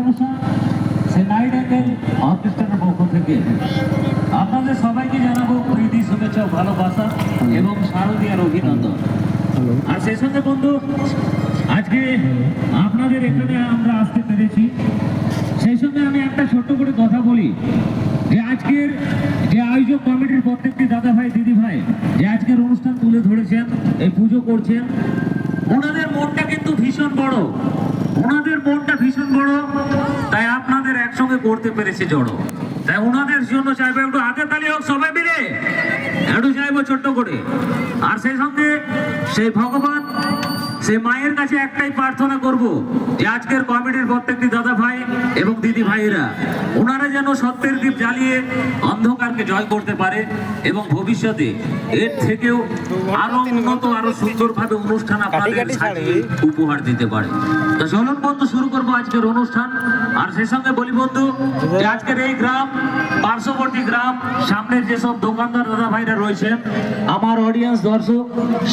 করিনি আজকের অনুষ্ঠান সে নাইট অ্যাঙ্গেল অর্কেস্ট্রার পক্ষ থেকে। আপনাদের সবাইকে জানাব প্রীতি শুভেচ্ছা ভালোবাসা এবং শারদীয়ার অভিনন্দন। আর সেই সঙ্গে বন্ধু আজকে আপনাদের এখানে আমরা আসতে পেরেছি। সেই সঙ্গে আমি একটা ছোট্ট করে কথা বলি। যে আজকের যে আয়োজক কমিটির প্রত্যেকটি দাদা ভাই দিদি ভাই যে আজকের অনুষ্ঠান তুলে ধরেছেন এই পুজো করছেন ওনাদের মনটা কিন্তু ভীষণ বড়। ওনাদের মনটা ভীষণ বড়, তাই আপনাদের একসঙ্গে করতে পেরেছে জড়ো। তাই ওনাদের জন্য চাইব একটু হাতে তালি হোক সবাই মিলে। একটু চাইব ছোট্ট করে। আর সেই সঙ্গে সেই ভগবান সে মায়ের কাছে একটাই প্রার্থনা করব যে আজকের কমিটির প্রত্যেকটি দাদা ভাই এবং দিদি ভাইয়েরা ওনারা যেন সত্যের দ্বীপ জ্বালিয়ে অন্ধকারকে জয় করতে পারে এবং ভবিষ্যতে এর থেকেও আরও উন্নত আরও সুন্দরভাবে অনুষ্ঠান আপনাদের উপহার দিতে পারে। তো চলুন বন্ধু শুরু করব আজকের অনুষ্ঠান। আর সে সঙ্গে বলি বন্ধু যে আজকের এই গ্রাম পার্শ্ববর্তী গ্রাম সামনের যেসব দোকানদার দাদা ভাইরা রয়েছেন আমার অডিয়েন্স দর্শক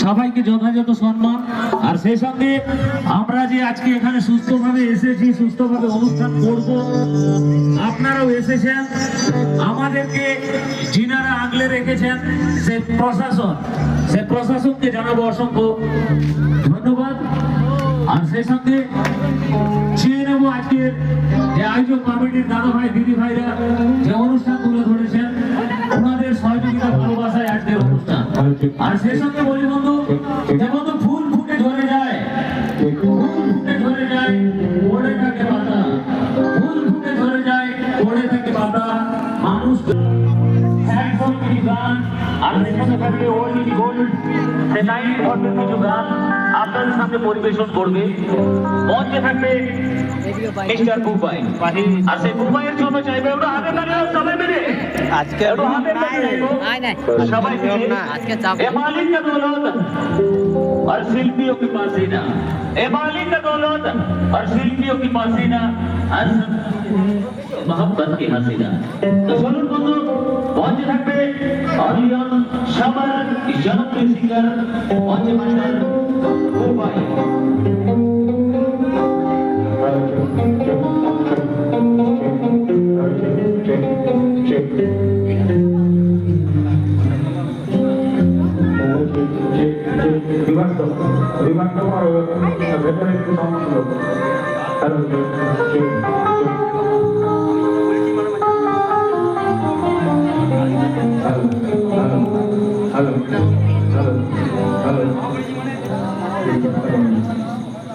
সবাইকে যথাযথ সম্মান। আর সেই সঙ্গে আমরা যে আজকে এখানে সুস্থভাবে এসেছি, সুস্থভাবে অনুষ্ঠান করব, আপনারাও এসেছেন। আমাদেরকে যিনারা আগলে রেখেছেন, সে প্রশাসন। সে প্রশাসনকে জানাব অসংখ্য ধন্যবাদ। আর সেই সঙ্গে চেয়ে নেব আজকের যে আয়োজক কমিটির দাদা ভাই, দিদি ভাইরা যে অনুষ্ঠান তুলে ধরেছেন, ওনাদের সহযোগিতা, ভালোবাসায় আজকের অনুষ্ঠান। আর সেই সঙ্গে বলি বন্ধু গান আর সেখানে থাকবে পরিবেশন করবে। মঞ্চে থাকবে আর সেই বুবাইয়ের জন্য চাইবে ওরা হাতে দৌলত আর শিল্পীও কি কি পাসিনা আর হাসিনা তো চলুন বন্ধু মঞ্চে থাকবে অলিয়ন সামার জনপ্রিয় সিঙ্গার মঞ্চে মাস্টার মুম্বাই বিভক্ত বিভক্ত করো ভেতরে একটু সমস্যা